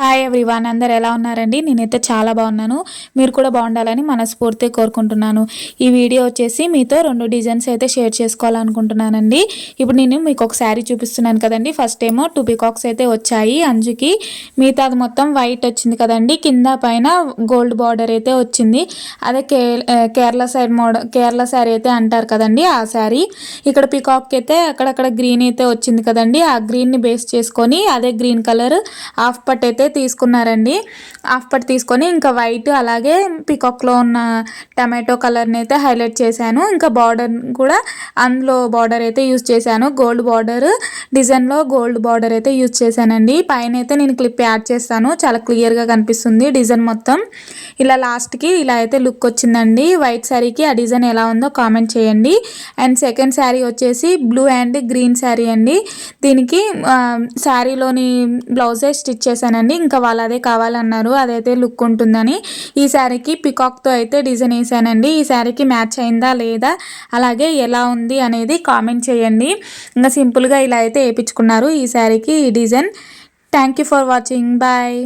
Hi everyone అందరు ఎలా ఉన్నారండి? నేనైతే చాలా బాగున్నాను. మీరు కూడా బాగుండాలని మనస్ఫూర్తిగా కోరుకుంటున్నాను. ఈ వీడియో వచ్చేసి మీతో రెండు డిజైన్స్ అయితే షేర్ చేసుకోవాలనుకుంటున్నానండి. ఇప్పుడు నేను మీకు ఒక శారీ చూపిస్తున్నాను కదండి. ఫస్ట్ ఏమో టూ పికాక్స్ అయితే వచ్చాయి. అంజుకి మిగతా అది మొత్తం వైట్ వచ్చింది కదండి. కింద పైన గోల్డ్ బార్డర్ అయితే వచ్చింది. అదే కే కేరళ సైడ్ మోడల్ కేరళ శారీ అయితే అంటారు కదండి ఆ శారీ ఇక్కడ పికాక్ అయితే అక్కడక్కడ గ్రీన్ అయితే వచ్చింది కదండి. ఆ గ్రీన్ని బేస్ చేసుకొని అదే గ్రీన్ కలర్ హాఫ్ పట్ అయితే తీసుకున్నారండి. హాఫ్ తీసుకొని ఇంకా వైట్ అలాగే పికాక్లో ఉన్న టమాటో కలర్ని అయితే హైలైట్ చేశాను. ఇంకా బార్డర్ కూడా అందులో బార్డర్ అయితే యూజ్ చేశాను. గోల్డ్ బార్డర్ డిజైన్లో గోల్డ్ బార్డర్ అయితే యూజ్ చేశానండి. పైన అయితే నేను క్లిప్ యాడ్ చేస్తాను. చాలా క్లియర్గా కనిపిస్తుంది డిజైన్ మొత్తం. ఇలా లాస్ట్కి ఇలా అయితే లుక్ వచ్చిందండి. వైట్ శారీకి ఆ డిజైన్ ఎలా ఉందో కామెంట్ చేయండి. అండ్ సెకండ్ శారీ వచ్చేసి బ్లూ అండ్ గ్రీన్ శారీ అండి. దీనికి శారీలోని బ్లౌజే స్టిచ్ చేశానండి. ఇంకా వాళ్ళు అదే కావాలన్నారు అదైతే లుక్ ఉంటుందని. ఈ శారీకి పికాక్తో అయితే డిజైన్ వేసానండి. ఈ శారీకి మ్యాచ్ అయిందా లేదా అలాగే ఎలా ఉంది అనేది కామెంట్ చేయండి. ఇంకా సింపుల్గా ఇలా అయితే వేయించుకున్నారు ఈ శారీకి ఈ design. Thank you for watching. Bye.